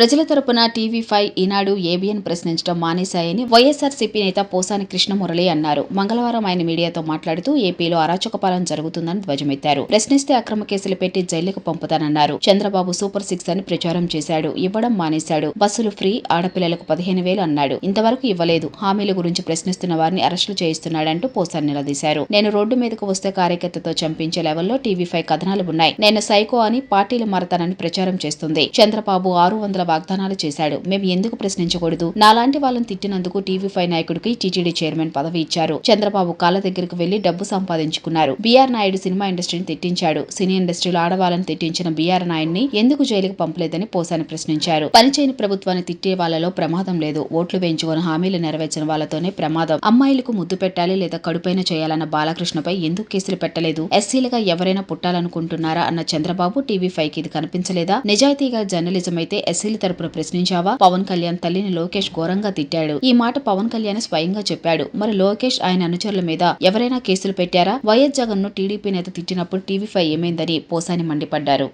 ప్రజల తరపున TV five ఈనాడు ABN ప్రశ్నించడం మానేశాయని వైఎస్ఆర్సీపీ నేత పోసాని కృష్ణమురళి అన్నారు. మంగళవారం ఆయన మీడియాతో మాట్లాడుతూ ఏపీలో అరాచకపాలన జరుగుతుందని ధ్వజమెత్తారు. ప్రశ్నిస్తే అక్రమ కేసులు పెట్టి జైలుకు పంపుతానన్నారు. చంద్రబాబు సూపర్ సిక్స్ అని ప్రచారం చేశాడు. ఇవ్వడం మానేశాడు. బస్సులు ఫ్రీ ఆడపిల్లలకు పదిహేను వేలు అన్నాడు. ఇంతవరకు ఇవ్వలేదు. హామీల గురించి ప్రశ్నిస్తున్న వారిని అరెస్టులు చేయిస్తున్నాడంటూ పోసాని నిలదీశారు. నేను రోడ్డు మీదకు వస్తే కార్యకర్తతో చంపించే లెవెల్లో టీవీ ఫైవ్ కథనాలు ఉన్నాయి. నేను సైకో అని పార్టీలు మారతానని ప్రచారం చేస్తుంది. చంద్రబాబు ఆరు వందల వాగ్దానాలు చేశాడు. మేము ఎందుకు ప్రశ్నించకూడదు? నాలాంటి వాళ్ళని తిట్టినందుకు టీవీ ఫైవ్ నాయకుడికి టీటీడీ చైర్మన్ పదవి ఇచ్చారు. చంద్రబాబు కాళ్ళ దగ్గరకు వెళ్ళి డబ్బు సంపాదించుకున్నారు. బీఆర్ నాయుడు సినిమా ఇండస్ట్రీని తిట్టించాడు. సినీ ఇండస్ట్రీలో ఆడవాళ్ళని తిట్టించిన బీఆర్ నాయుడిని ఎందుకు జైలుకు పంపలేదని పోసాని ప్రశ్నించారు. పనిచేయని ప్రభుత్వాన్ని తిట్టే వాళ్ళలో ప్రమాదం లేదు. ఓట్లు వేయించుకుని హామీలు నెరవేర్చిన వాళ్ళతోనే ప్రమాదం. అమ్మాయిలకు ముద్దు పెట్టాలి లేదా కడుపైన చేయాలన్న బాలకృష్ణపై ఎందుకు కేసులు పెట్టలేదు? ఎస్సీలుగా ఎవరైనా పుట్టాలనుకుంటున్నారా అన్న చంద్రబాబు టీవీ ఫైవ్కి ఇది కనిపించలేదా? నిజాయితీగా జర్నలిజం అయితే ఎస్సీలు తరపున ప్రశ్నించావా? పవన్ కళ్యాణ్ తల్లిని లోకేష్ ఘోరంగా తిట్టాడు. ఈ మాట పవన్ కళ్యాణ్ స్వయంగా చెప్పాడు. మరి లోకేష్ ఆయన అనుచరుల మీద ఎవరైనా కేసులు పెట్టారా? వైఎస్ జగన్ను టీడీపీ నేత తిట్టినప్పుడు టీవీ ఫైవ్ ఏమైందని పోసాని మండిపడ్డారు.